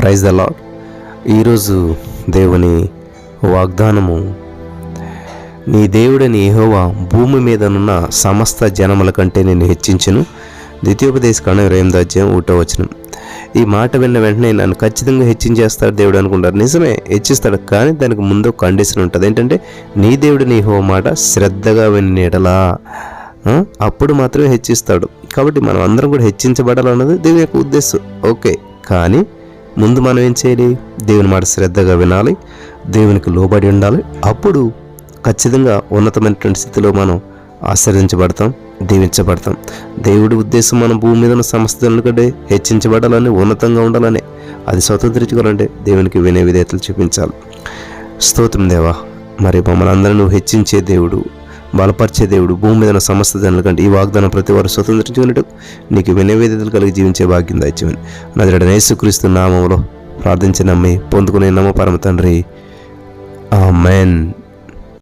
Praise the lord ఈరోజు దేవుని వాగ్దానము నీ దేవుడని ఏహోవా భూమి మీదనున్న సమస్త జనముల కంటే నేను హెచ్చించను. ద్వితీయోపదేశ కాండం ఇరవై ఎనిమిది అధ్యాయం ఒకటో ఈ మాట విన్న వెంటనే నన్ను ఖచ్చితంగా హెచ్చించేస్తాడు దేవుడు అనుకుంటారు. నిజమే హెచ్చిస్తాడు కానీ దానికి ముందు కండిషన్ ఉంటుంది. ఏంటంటే నీ దేవుడు నీ హో మాట శ్రద్ధగా వినేటలా. అప్పుడు మాత్రమే హెచ్చిస్తాడు. కాబట్టి మనం అందరం కూడా హెచ్చించబడాలన్నది దేవుని యొక్క ఉద్దేశం. ఓకే కానీ ముందు మనం ఏం చేయాలి? దేవుని మాట శ్రద్ధగా వినాలి. దేవునికి లోబడి ఉండాలి. అప్పుడు ఖచ్చితంగా ఉన్నతమైనటువంటి స్థితిలో మనం ఆశ్రయించబడతాం దీవించబడతాం. దేవుడి ఉద్దేశం మనం భూమి మీద ఉన్న సమస్యలను కంటే హెచ్చించబడాలని ఉన్నతంగా ఉండాలని అది స్వతంత్రించుకోవాలంటే దేవునికి వినే విధేతలు చూపించాలి. స్తోత్రం దేవా మరి మమ్మల్ని అందరూ నువ్వు హెచ్చించే దేవుడు బలపరిచే దేవుడు భూమి మీద ఉన్న సమస్త జనుల కంటే ఈ వాగ్దానం ప్రతి వారు స్వతంత్రించుకున్నట్టు నీకు వినే కలిగి జీవించే భాగ్యం దాచ్యమని నజరడ నేసుక్రీస్తు నామంలో ప్రార్థించినమ్మి పొందుకునే నమ్మ పరమ తండ్రి. ఆమెన్.